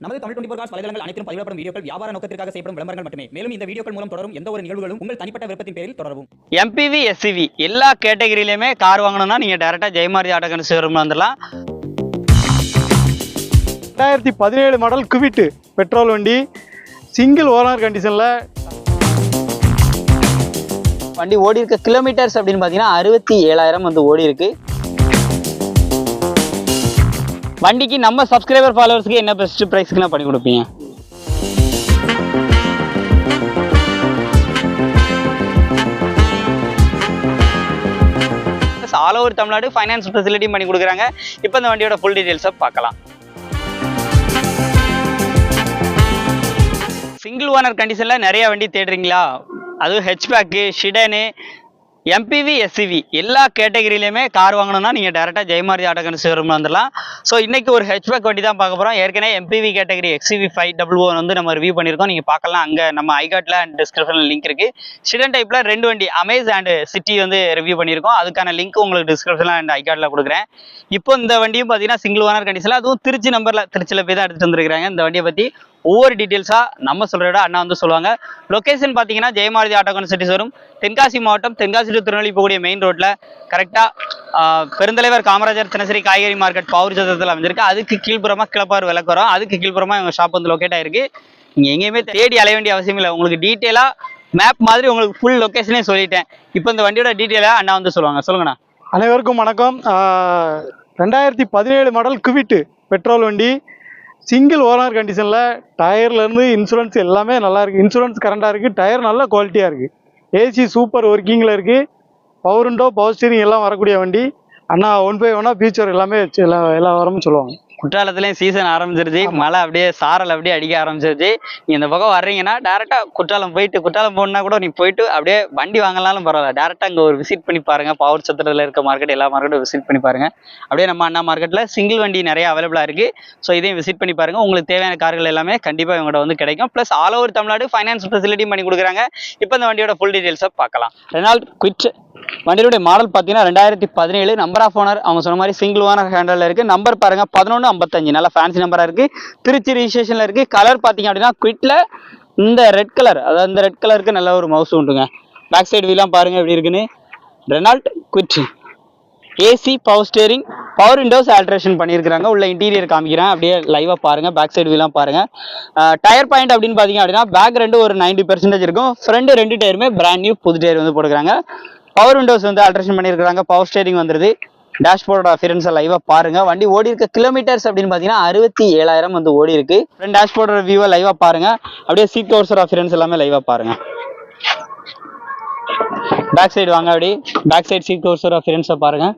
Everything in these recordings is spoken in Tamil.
நமது தமிழ் டுவெண்டி காஸ் வலைதளங்கள் அனைத்தும் பதிவிடப்படும் வீடியோக்கள் வியாபார நோக்கத்திற்காக செய்யப்படும் விளம்பரங்கள் மட்டுமே. மேலும் இந்த வீடியோக்கள் மூலம் தொடரும் எந்த ஒரு நிகழ்வுகளும் உங்கள் தனிப்பட்ட விருப்பத்தின் பேரில் தொடரவும். எம்பிவி எஸ்சிவி எல்லா கேட்டகரியிலையுமே கார் வாங்கணும்னா நீங்கள் டேரெக்டாக ஜெயமாரதி ஆட்டோகன் ஷோரூம் வந்துடலாம். ரெண்டாயிரத்தி பதினேழு மாடல் குவிட்டு பெட்ரோல் வண்டி சிங்கிள் ஓனர் கண்டிஷனில் வண்டி ஓடி இருக்க கிலோமீட்டர்ஸ் அப்படின்னு பார்த்தீங்கன்னா அறுபத்தி ஏழாயிரம் வந்து ஓடி இருக்கு வண்டிக்கு நம்ம சப்ஸ்கிரைபர் ஃபாலோவர்ஸ்க்கு என்ன பெஸ்ட் ப்ரைஸ்க்குலாம் பண்ணி கொடுப்பீங்க? ஆல் ஓவர் தமிழ்நாடு ஃபைனான்ஸ் ஃபெசிலிட்டியும் பண்ணி கொடுக்குறாங்க. இப்போ இந்த வண்டியோட ஃபுல் டீட்டெயில்ஸை பார்க்கலாம். சிங்கிள் ஓனர் கண்டிஷனில் நிறைய வண்டி தேடுறீங்களா? அதுவும் ஹெச்பேக்கு ஷிடனு எம்பிவி எஸ்சிவி எல்லா கேட்டகரியிலையுமே கார் வாங்கணும்னா நீங்கள் டேரெக்டாக ஜெயமாரி ஆட்டோகன் ஷோரூம் வந்துடலாம். ஸோ இன்றைக்கி ஒரு ஹெச்பேக் வண்டி தான் பார்க்க போகிறோம் ஏற்கனவே MPV category XV five double one வந்து நம்ம ரிவ்யூ பண்ணியிருக்கோம். நீங்கள் பார்க்கலாம். அங்கே நம்ம ஐகாட்டில் அண்ட் டிஸ்கிரிப்ஷனில் லிங்க் இருக்குது ஷிடன் டைப்பில் ரெண்டு வண்டி அமேஸ் அண்ட் சிட்டி வந்து ரிவ்யூ பண்ணியிருக்கோம். அதுக்கான லிங்க் உங்களுக்கு டிஸ்கிரிப்ஷனில் அண்ட் ஐகாட்டில் கொடுக்குறேன். இப்போ இந்த வண்டியும் பார்த்தீங்கன்னா சிங்கிள் ஓனர் கண்டிஷனில் அதுவும் திருச்சி நம்பரில் திருச்சியில் போய் தான் எடுத்துகிட்டு வந்திருக்காங்க இந்த வண்டியை பற்றி ஒவ்வொரு டீட்டெயில்ஸாக நம்ம சொல்கிற விட அண்ணா வந்து சொல்லுவாங்க. லொக்கேஷன் பார்த்தீங்கன்னா ஜெயமாரதி ஆட்டோ சிட்டி வரும் தென்காசி மாவட்டம் தென்காசி டு திருநெல்வேலி போகக்கூடிய மெயின் ரோட்டில் கரெக்டாக பெருந்தலைவர் காமராஜர் தினசரி காய்கறி மார்க்கெட் பவர் சத்தத்தில் அமைஞ்சிருக்கு. அதுக்கு கீழ்ப்புறமாக கிளப்பார் விளக்குறோம். அதுக்கு கீழ்ப்புறமாக எங்கள் ஷாப் வந்து லொக்கேட் ஆயிருக்கு. நீங்கள் எங்கேயுமே தேடி அலைய வேண்டிய அவசியம் இல்லை. உங்களுக்கு டீட்டெயிலாக மேப் மாதிரி உங்களுக்கு ஃபுல் லொக்கேஷனே சொல்லிட்டேன். இப்போ இந்த வண்டியோட டீட்டெயிலாக அண்ணா வந்து சொல்லுவாங்க. சொல்லுங்கண்ணா. அனைவருக்கும் வணக்கம். ரெண்டாயிரத்தி பதினேழு மாடல் குவிட்டு பெட்ரோல் வண்டி. சிங்கிள் ஓனர் கண்டிஷனில் டயர்லேருந்து இன்சூரன்ஸ் எல்லாமே நல்லா இருக்குது இன்சூரன்ஸ் கரண்டாக இருக்குது டயர் நல்ல குவாலிட்டியாக இருக்குது ஏசி சூப்பர் ஒர்க்கிங்கில் இருக்குது பவர் விண்டோ பவர் ஸ்டீரிங் எல்லாம் வரக்கூடிய வண்டி. அண்ணா ஒன் பை ஒன்னாக ஃபியூச்சர் எல்லாமே வச்சு எல்லா எல்லா வரமும் சொல்லுவாங்க. குற்றாலத்துலேயும் சீசன் ஆரம்பிச்சிருச்சு. மழை அப்படியே சாரல் அப்படியே அடிக்க ஆரம்பிச்சிருச்சு. நீ இந்த பக்கம் வர்றீங்கன்னா டேரெக்டாக குற்றாலம் போயிட்டு குற்றாலம் போனா கூட நீ போயிட்டு அப்படியே வண்டி வாங்கலாம்னு பரவாயில்ல. டேரெக்டாக அங்கே ஒரு விசிட் பண்ணி பாருங்க. பவர் சத்திரத்தில் இருக்க மார்க்கெட் எல்லா மார்க்கெட்டும் விசிட் பண்ணி பாருங்க. அப்படியே நம்ம அண்ணா மார்க்கெட்டில் சிங்கிள் வண்டி நிறைய அவைலபிளாக இருக்கு. ஸோ இதையும் விசிட் பண்ணி பாருங்க. உங்களுக்கு தேவையான கார்கள் எல்லாமே கண்டிப்பாக இவங்கள்ட்ட வந்து கிடைக்கும். Plus all over Tamil Nadu finance ஃபெசிலிட்டியும் பண்ணி கொடுக்குறாங்க. இப்போ இந்த வண்டியோட ஃபுல் டீட்டெயில்ஸை பார்க்கலாம். ரெனால்ட் குவிட் வண்டியுடைய மாடல் பார்த்தீங்கன்னா ரெண்டாயிரத்தி பதினேழு நம்பர் ஆஃப் ஓனர் அவங்க சொன்ன மாதிரி சிங்கிள் ஓனர் இருக்குது நம்பர் பாருங்கள் பதினொன்று ஐம்பத்தஞ்சு. நல்லா ஃபேன்சி நம்பராக இருக்குது திருச்சி ரிஜிஸ்ட்ரேஷனில் இருக்குது கலர் பார்த்தீங்க அப்படின்னா குவிட்டில் இந்த ரெட் கலர் அதாவது இந்த ரெட் கலருக்கு நல்ல ஒரு மவுஸ் உண்டுங்க. பேக் சைடு வீலாம் பாருங்கள் எப்படி இருக்குன்னு. Renault Kwid AC power steering power windows alteration பண்ணியிருக்காங்க உள்ள இன்டீரியர் காமிக்கிறேன். அப்படியே லைவாக பாருங்கள் பேக் சைடு வீலாம் பாருங்கள் டயர் பாயிண்ட் அப்படின்னு பார்த்தீங்க அப்படின்னா பேக் ரெண்டு ஒரு 90% பெர்சன்டேஜ் இருக்கும். ஃப்ரண்ட் ரெண்டு டயருமே பிராண்ட் நியூ புது டயர் வந்து போட்டுக்கிறாங்க. பவர் விண்டோஸ் வந்து ஆல்ட்ரேஷன் பண்ணியிருக்கிறாங்க. பவர் ஸ்டேரிங் வந்துருது. டேஷ்போர்டோட அஃபியரன்ஸை லைவாக பாருங்க. வண்டி ஓடி இருக்க கிலோமீட்டர்ஸ் அப்படின்னு பார்த்தீங்கன்னா அறுபத்தி ஏழாயிரம் வந்து ஓடி இருக்கு. ஃப்ரெண்ட் டேஷ்போர்டோட வியூவை லைவாக பாருங்க. அப்படியே சீட் கவர்ஸோட அஃபியரன்ஸ் எல்லாமே லைவாக பாருங்க. பேக் சைடு வாங்க அப்படி. பேக் சைடு சீட் கவர்ஸோட அஃபியரன்ஸை பாருங்க.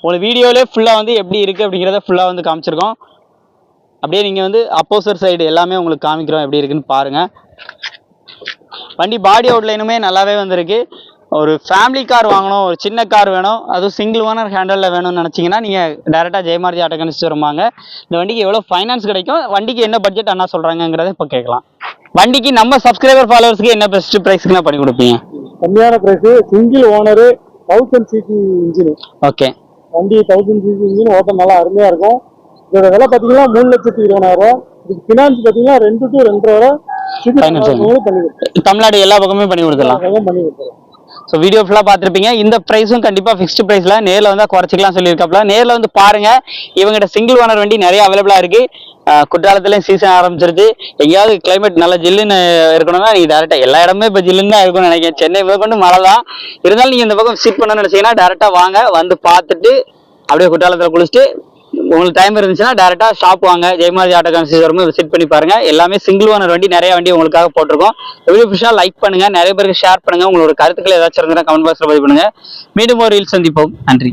உங்களுக்கு வீடியோலே ஃபுல்லாக வந்து எப்படி இருக்குது அப்படிங்கிறத ஃபுல்லாக வந்து காமிச்சிருக்கோம். அப்படியே நீங்கள் வந்து அப்போசர் சைடு எல்லாமே உங்களுக்கு காமிக்கிறோம் எப்படி இருக்குன்னு பாருங்கள் வண்டி பாடி அவுட்லைனுமே நல்லாவே வந்திருக்கு. ஒரு ஃபேமிலி கார் வாங்கணும் ஒரு சின்ன கார் வேணும் அதுவும் சிங்கிள் ஓனர் ஹேண்டலில் வேணும்னு நினச்சிங்கன்னா நீங்கள் டேரெக்டாக ஜெயமாரதி ஆட்டோ கணிச்சு வருவாங்க. இந்த வண்டிக்கு எவ்வளோ ஃபைனான்ஸ் கிடைக்கும் வண்டிக்கு என்ன பட்ஜெட் அண்ணா சொல்கிறாங்கங்கிறத இப்போ கேட்கலாம். வண்டிக்கு நம்ம சப்ஸ்கிரைபர் ஃபாலோவர்ஸ்க்கு என்ன பெஸ்ட் ப்ரைஸ்க்குனா பண்ணி கொடுப்பீங்க? கம்மியான price single owner thousand CC engine okay வண்டி தௌசண்ட் சிசி இன்ஜின் ஓட்டம் நல்லா அருமையாக இருக்கும். இதோட விலை பார்த்தீங்கன்னா மூணு லட்சத்தி இருபதாயிரம் இதுக்கு ஃபினான்ஸ் பார்த்தீங்கன்னா ரெண்டு டு ரெண்டரை வரை தமிழ்நாடு எல்லா பக்கமே பண்ணி கொடுத்துடலாம். ஸோ வீடியோ ஃபுல்லாக பார்த்துருப்பீங்க. இந்த ப்ரைஸும் கண்டிப்பாக ஃபிக்ஸ்டு ப்ரைஸில் நேரில் வந்தால் குறைச்சிக்கலாம் சொல்லியிருக்காப்ல நேரில் வந்து பாருங்க. இவங்ககிட்ட சிங்கிள் ஓனர் வண்டி நிறைய அவைலபிளாக இருக்கு. ஆஹ் குற்றாலத்துலேயும் சீசன் ஆரம்பிச்சிருச்சு எங்கேயாவது கிளைமேட் நல்லா ஜில்லுன்னு இருக்கணும்னா நீங்கள் டேரெக்டாக எல்லா இடமே இப்போ ஜில்லுன்னு தான் இருக்கும்னு நினைக்கிறேன். சென்னை கொண்டு மழை தான். இருந்தாலும் நீங்கள் இந்த பக்கம் விசிட் பண்ணணும்னு நினச்சிங்கன்னா டேரெக்டாக வாங்க. வந்து பார்த்துட்டு அப்படியே குற்றாலத்தில் குளிச்சுட்டு உங்களுக்கு டைம் இருந்துச்சுன்னா டேரெக்டாக ஷாப் வாங்க. ஜெயமாதி ஆட்டோ விசிட் பண்ணி பாருங்க. எல்லாமே சிங்கிள் ஓனர் வண்டி நிறைய வண்டி உங்களுக்காக போட்டிருக்கோம். வீடியோ பிடிச்சா லைக் பண்ணுங்க. நிறைய பேருக்கு ஷேர் பண்ணுங்க. உங்களோட கருத்துக்கள் ஏதாச்சும் இருந்தால் கமெண்ட் பாக்ஸில் பதிவு பண்ணுங்க. மீண்டும் ஒரு ரீல் சந்திப்போம். நன்றி.